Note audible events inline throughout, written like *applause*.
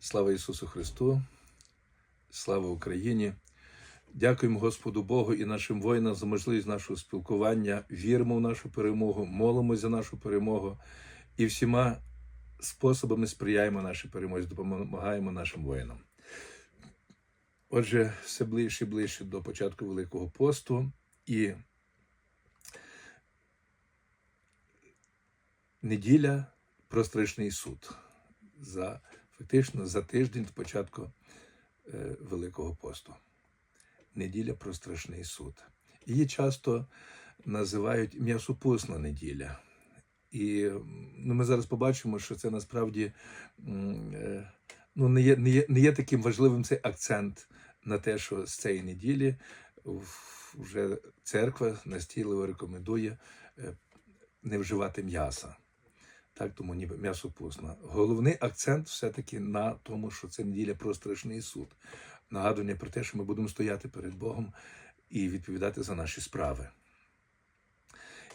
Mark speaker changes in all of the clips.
Speaker 1: Слава Ісусу Христу, слава Україні. Дякуємо Господу Богу і нашим воїнам за можливість нашого спілкування. Віримо в нашу перемогу, молимося за нашу перемогу і всіма способами сприяємо нашій перемозі, допомагаємо нашим воїнам. Отже, все ближче і ближче до початку Великого посту і неділя про страшний суд. За, фактично за тиждень до початку е, Великого посту. Неділя про страшний суд. Її часто називають м'ясопусна неділя. І ну, ми зараз побачимо, що це насправді е, ну, не, є, не, є, не є таким важливим цей акцент на те, що з цієї неділі вже церква настійливо рекомендує е, не вживати м'яса. Так, тому ніби м'ясо пусне. Головний акцент все-таки на тому, що це неділя про страшний суд. Нагадування про те, що ми будемо стояти перед Богом і відповідати за наші справи.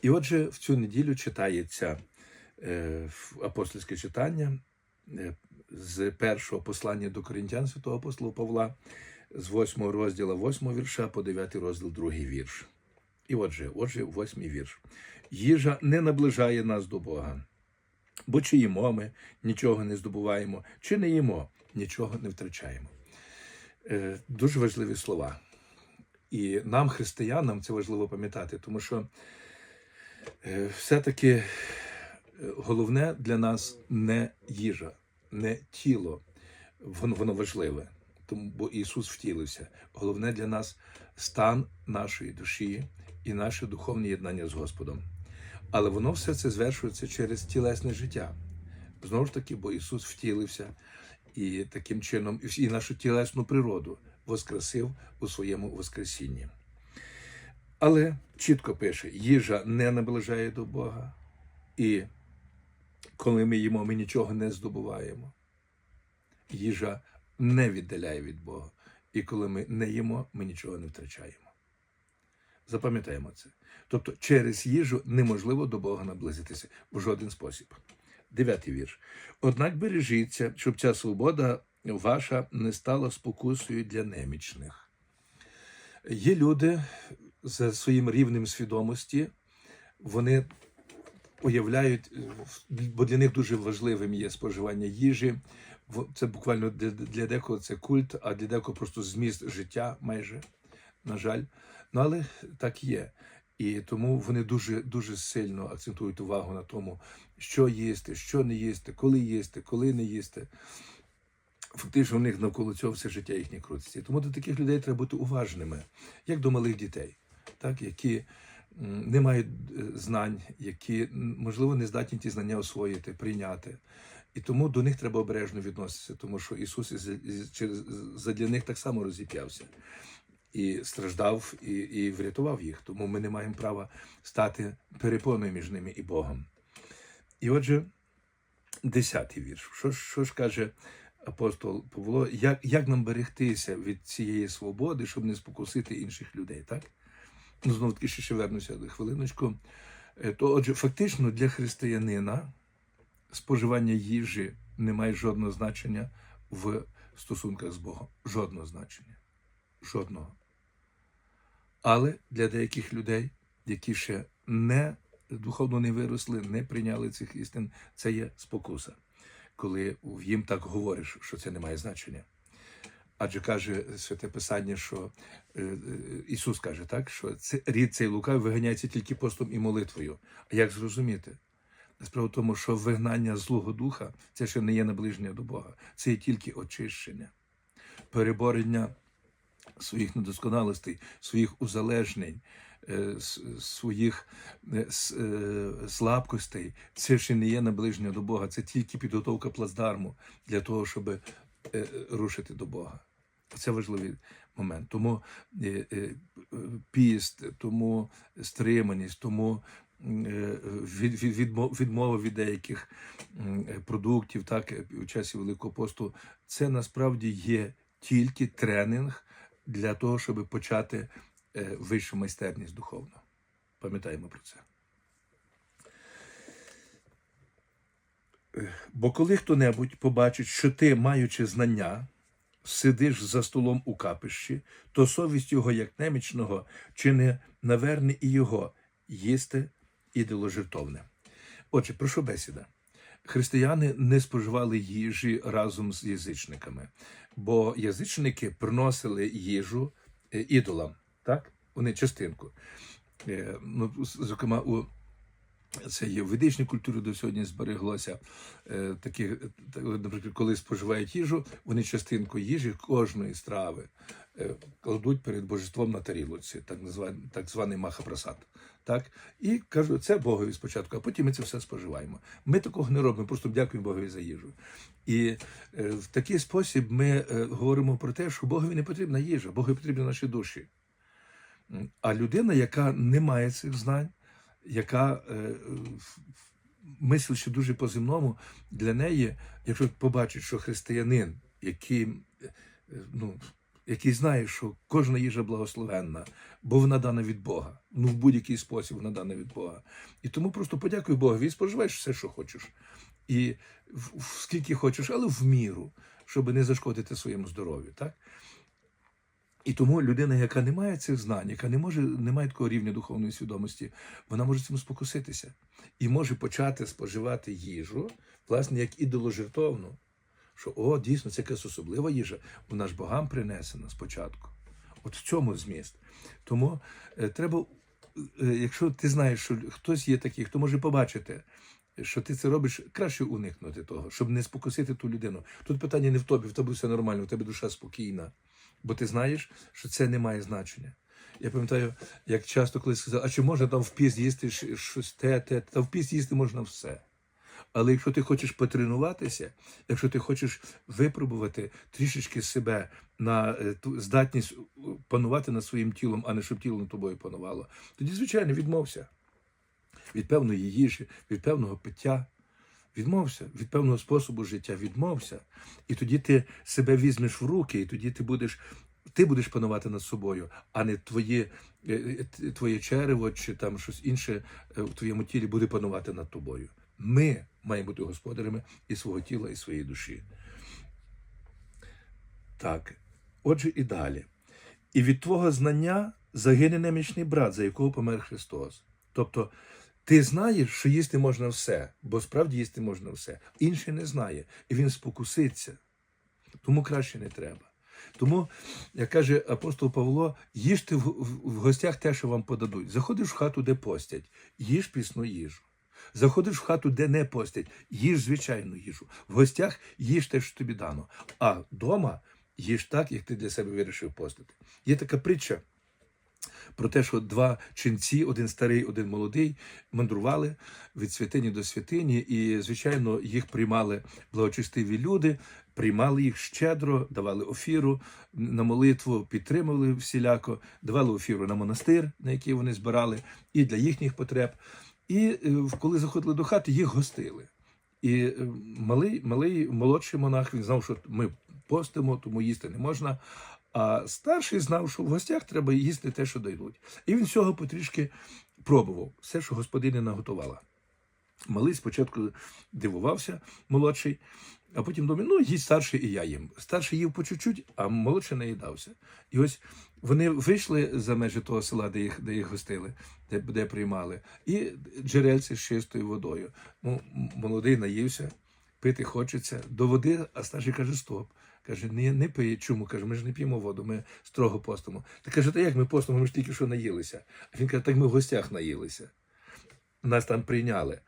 Speaker 1: І отже, в цю неділю читається е, апостольське читання е, з першого послання до коринтян святого апостола Павла, з 8 розділу 8 вірша по 9 розділ 2 вірш. І отже, отже, 8 вірш. Їжа не наближає нас до Бога. Бо чи їмо ми, нічого не здобуваємо, чи не їмо, нічого не втрачаємо. Е, дуже важливі слова. І нам, християнам, це важливо пам'ятати, тому що е, все-таки е, головне для нас не їжа, не тіло. Воно, воно важливе, тому, бо Ісус втілився. Головне для нас стан нашої душі і наше духовне єднання з Господом. Але воно все це звершується через тілесне життя. Знову ж таки, бо Ісус втілився і таким чином і нашу тілесну природу воскресив у своєму Воскресінні. Але чітко пише: їжа не наближає до Бога, і коли ми їмо, ми нічого не здобуваємо. Їжа не віддаляє від Бога. І коли ми не їмо, ми нічого не втрачаємо. Запам'ятаємо це. Тобто через їжу неможливо до Бога наблизитися в жоден спосіб. Дев'ятий вірш. Однак бережіться, щоб ця свобода ваша не стала спокусою для немічних. Є люди за своїм рівнем свідомості, вони уявляють, бо для них дуже важливим є споживання їжі. Це буквально для декого це культ, а для декого просто зміст життя майже, на жаль. Ну, але так є. І тому вони дуже дуже сильно акцентують увагу на тому, що їсти, що не їсти, коли їсти, коли не їсти. Фактично, у них навколо цього все життя їхнє крутиться. Тому до таких людей треба бути уважними, як до малих дітей, так, які не мають е, знань, які, можливо, не здатні ті знання освоїти, прийняти. І тому до них треба обережно відноситися, тому що Ісус задля них так само розіп'явся і страждав, і, і врятував їх. Тому ми не маємо права стати перепоною між ними і Богом. І отже, десятий вірш. Що, що ж каже апостол Павло? Як, як нам берегтися від цієї свободи, щоб не спокусити інших людей? Так? Ну, знову таки, ще, ще вернуся до хвилиночку. Е, То, отже, фактично для християнина споживання їжі не має жодного значення в стосунках з Богом. Жодного значення. Жодного. Але для деяких людей, які ще не духовно не виросли, не прийняли цих істин, це є спокуса, коли їм так говориш, що це не має значення. Адже каже святе Писання, що е, е, Ісус каже, так, що це, рід цей лукавий виганяється тільки постом і молитвою. А як зрозуміти? Справа в тому, що вигнання злого духа це ще не є наближення до Бога, це є тільки очищення, переборення своїх недосконалостей, своїх узалежнень, е, своїх е, е, слабкостей. Це ще не є наближення до Бога, це тільки підготовка плацдарму для того, щоб рушити до Бога. Це важливий момент. Тому піст, тому стриманість, тому відмова від деяких продуктів, так, у часі Великого посту, це насправді є тільки тренінг для того, щоб почати е, вищу майстерність духовну. Пам'ятаємо про це. Бо коли хто-небудь побачить, що ти, маючи знання, сидиш за столом у капищі, то совість його, як немічного, чи не наверне і його їсти ідоложертовне. Отже, про що бесіда? Християни не споживали їжі разом з язичниками, бо язичники приносили їжу е, ідолам, так? Вони частинку. Е, Ну, зокрема, у це є ведичній культурі до сьогодні збереглося е, такі, наприклад, коли споживають їжу, вони частинку їжі кожної страви кладуть перед божеством на тарілоці, так званий, так званий махапрасад. Так? І кажуть, це Богові спочатку, а потім ми це все споживаємо. Ми такого не робимо, просто дякуємо Богові за їжу. І е, в такий спосіб ми е, говоримо про те, що Богові не потрібна їжа, Богові потрібні наші душі. А людина, яка не має цих знань, яка е, мислить ще дуже по-земному, для неї, якщо побачить, що християнин, який, е, ну, який знає, що кожна їжа благословенна, бо вона дана від Бога. Ну, в будь-який спосіб вона дана від Бога. І тому просто подякуй Богові і споживаєш все, що хочеш. І скільки хочеш, але в міру, щоб не зашкодити своєму здоров'ю. Так? І тому людина, яка не має цих знань, яка не може, не має такого рівня духовної свідомості, вона може цим спокуситися і може почати споживати їжу, власне, як ідоложертовну. Що о, дійсно, це якась особлива їжа, вона ж богам принесена спочатку. От в цьому зміст. Тому е, треба, е, якщо ти знаєш, що хтось є такий, хто може побачити, що ти це робиш, краще уникнути того, щоб не спокусити ту людину. Тут питання не в тобі, в тобі все нормально, в тебе душа спокійна. Бо ти знаєш, що це не має значення. Я пам'ятаю, як часто колись сказав, а чи можна там в піст їсти щось те, те, та в піст їсти можна все. Але якщо ти хочеш потренуватися, якщо ти хочеш випробувати трішечки себе на е, здатність панувати над своїм тілом, а не щоб тіло над тобою панувало, тоді, звичайно, відмовся від певної їжі, від певного пиття. Відмовся від певного способу життя, відмовся. І тоді ти себе візьмеш в руки, і тоді ти будеш, ти будеш панувати над собою, а не твоє, е, е, твоє черево чи там щось інше в твоєму тілі буде панувати над тобою. Ми маємо бути господарями і свого тіла, і своєї душі. Так, отже, і далі. І від твого знання загине немічний брат, за якого помер Христос. Тобто, ти знаєш, що їсти можна все, бо справді їсти можна все. Інший не знає, і він спокуситься. Тому краще не треба. Тому, як каже апостол Павло, їжте в гостях те, що вам подадуть. Заходиш в хату, де постять, їж пісну їжу. Заходиш в хату, де не постять, їж звичайну їжу. В гостях їж те, що тобі дано. А вдома їж так, як ти для себе вирішив постити. Є така притча про те, що два ченці, один старий, один молодий, мандрували від святині до святині, і, звичайно, їх приймали благочестиві люди, приймали їх щедро, давали офіру на молитву, підтримували всіляко, давали офіру на монастир, на який вони збирали, і для їхніх потреб. І е, коли заходили до хати, їх гостили. І е, малий, малий молодший монах він знав, що ми постимо, тому їсти не можна. А старший знав, що в гостях треба їсти те, що дайдуть. І він всього потрішки пробував все, що господиня наготувала. Малий спочатку дивувався, молодший, а потім думає, ну, їсть старший і я їм. Старший їв по чуть-чуть, а молодший наїдався. І ось вони вийшли за межі того села, де їх, де їх гостили, де, де приймали, і джерельці з чистою водою. Ну, молодий наївся, пити хочеться до води, а старший каже: стоп. Каже, не, не пий. Чому? Каже, ми ж не п'ємо воду, ми строго постимо. Та каже, та як ми постимо, ми ж тільки що наїлися. А він каже, так ми в гостях наїлися. Нас там прийняли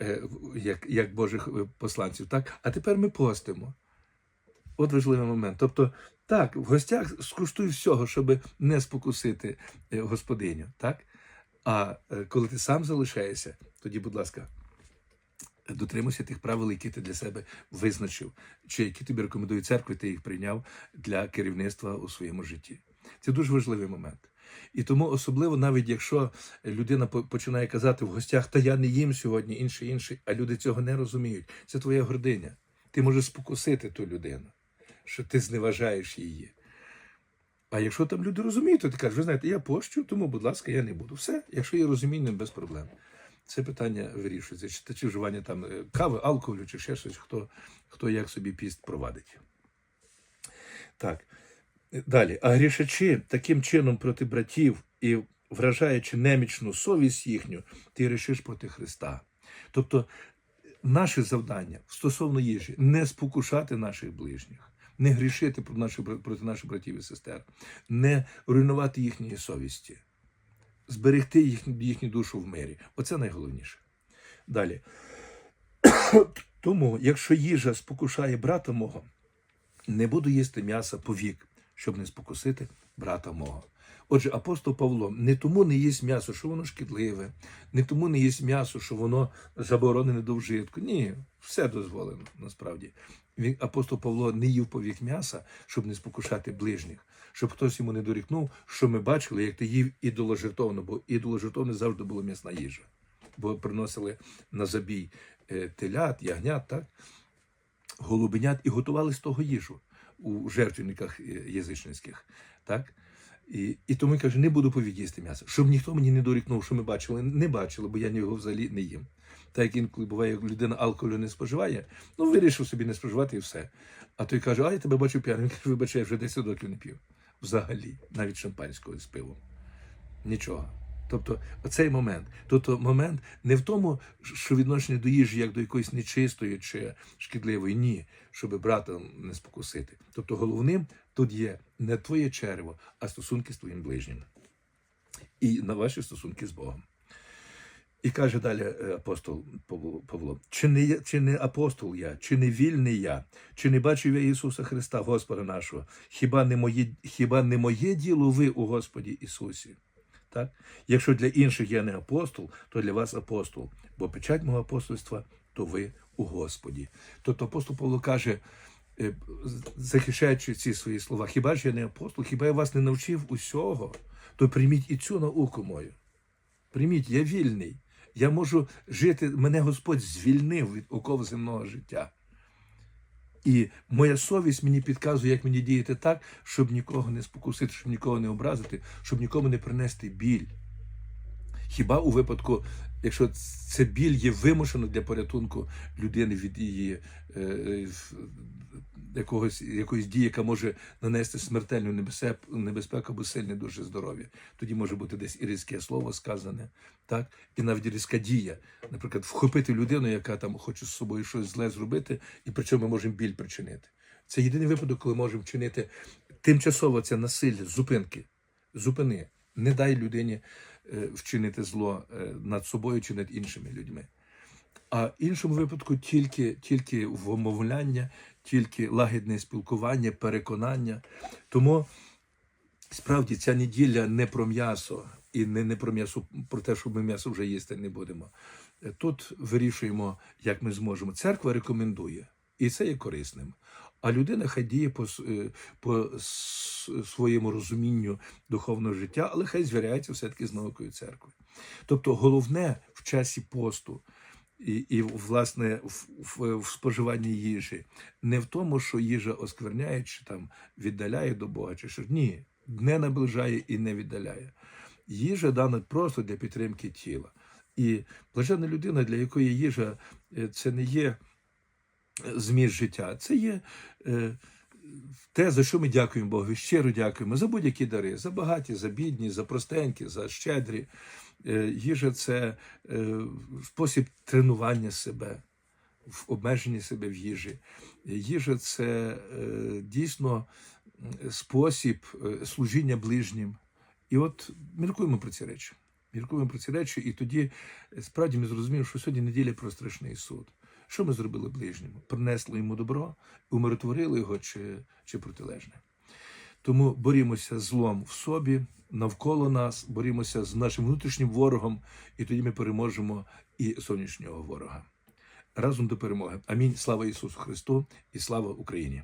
Speaker 1: е, як, як Божих е, посланців, так? А тепер ми постимо. От важливий момент. Тобто, так, в гостях скуштуй всього, щоб не спокусити е, господиню, так? А е, коли ти сам залишаєшся, тоді, будь ласка, дотримуйся тих правил, які ти для себе визначив, чи які тобі рекомендує церква, ти їх прийняв для керівництва у своєму житті. Це дуже важливий момент. І тому особливо, навіть якщо людина починає казати в гостях, та я не їм сьогодні, інший, інший, а люди цього не розуміють. Це твоя гординя. Ти можеш спокусити ту людину, що ти зневажаєш її. А якщо там люди розуміють, то ти кажеш, ви знаєте, я пощу, тому, будь ласка, я не буду. Все, якщо є розуміння, без проблем. це питання вирішується. Чи, чи вживання там е, кави, алкоголю, чи ще щось, хто, хто як собі піст провадить. Так. Далі. А грішачи таким чином проти братів і вражаючи немічну совість їхню, ти грішиш проти Христа. Тобто, наше завдання стосовно їжі не спокушати наших ближніх, не грішити проти наших, проти наших братів і сестер, не руйнувати їхньої совісті, зберегти їхню, їхню душу в мирі. Оце найголовніше. Далі. *coughs* Тому, якщо їжа спокушає брата мого, не буду їсти м'яса повік, щоб не спокусити брата мого. Отже, апостол Павло не тому не їсть м'ясо, що воно шкідливе, не тому не їсть м'ясо, що воно заборонене до вжитку. Ні, все дозволено насправді. Апостол Павло не їв повік м'яса, щоб не спокушати ближніх, щоб хтось йому не дорікнув, що ми бачили, як ти їв ідоложертовно, бо ідоложертовне завжди була м'ясна їжа. Бо приносили на забій е, телят, ягнят, так? голубенят і готували з того їжу у жертвенниках е, язичницьких. Так? І, і тому каже, не буду повідісти м'ясо, щоб ніхто мені не дорікнув, що ми бачили. Не бачили, бо я його взагалі не їм. Так як інколи буває, як людина алкоголю не споживає, ну вирішив собі не споживати і все. А той каже, а я тебе бачу п'яним. Він вибачай, я вже 10 років не п'ю. Взагалі, навіть шампанського з пивом. Нічого. Тобто, оцей момент. Тобто момент не в тому, що відношення до їжі як до якоїсь нечистої чи шкідливої, ні, щоб брата не спокусити. Тобто, головним тут є не твоє черево, а стосунки з твоїм ближнім. І на ваші стосунки з Богом. І каже далі е, апостол Павло, чи не, чи не апостол я, чи не вільний я, чи не бачив я Ісуса Христа, Господа нашого? Хіба не моє, хіба не моє діло ви у Господі Ісусі? Так? Якщо для інших я не апостол, то для вас апостол, бо печать мого апостольства, то ви у Господі. Тобто апостол Павло каже, е, захищаючи ці свої слова, хіба ж я не апостол, хіба я вас не навчив усього, то прийміть і цю науку мою. Прийміть, я вільний. Я можу жити, мене Господь звільнив від оков земного життя. І моя совість мені підказує, як мені діяти так, щоб нікого не спокусити, щоб нікого не образити, щоб нікому не принести біль. Хіба у випадку, якщо це біль є вимушено для порятунку людини від її е, е, якогось, якоїсь дії, яка може нанести смертельну небезпеку, небезпеку або сильне дуже здоров'я. Тоді може бути десь і різке слово сказане, так? і навіть різка дія. Наприклад, вхопити людину, яка там хоче з собою щось зле зробити, і при цьому ми можемо біль причинити. Це єдиний випадок, коли можемо вчинити тимчасово це насилля, зупинки. Зупини. Не дай людині е, вчинити зло е, над собою чи над іншими людьми. А в іншому випадку тільки, тільки вмовляння, тільки лагідне спілкування, переконання. Тому справді ця неділя не про м'ясо і не, не про м'ясо, про те, що ми м'ясо вже їсти не будемо. Тут вирішуємо, як ми зможемо. Церква рекомендує, і це є корисним. А людина хай діє по, е, по своєму розумінню духовного життя, але хай звіряється все-таки з наукою церкви. Тобто головне в часі посту і, і власне в, в, в споживанні їжі не в тому, що їжа оскверняє чи там віддаляє до Бога, чи що ні, не наближає і не віддаляє. Їжа дана просто для підтримки тіла. І блаженна людина, для якої їжа е, це не є е, зміст життя, це є е, те, за що ми дякуємо Богу, щиро дякуємо за будь-які дари, за багаті, за бідні, за простенькі, за щедрі. Е, Їжа це е, спосіб тренування себе, в обмеженні себе в їжі. Їжа це е, дійсно спосіб служіння ближнім. І от міркуємо про ці речі. Міркуємо про ці речі, і тоді справді ми зрозуміємо, що сьогодні неділя про страшний суд. Що ми зробили ближньому? Принесли йому добро, умиротворили його чи, чи протилежне. Тому борімося з злом в собі, навколо нас, борімося з нашим внутрішнім ворогом, і тоді ми переможемо і зовнішнього ворога. Разом до перемоги. Амінь. Слава Ісусу Христу і слава Україні!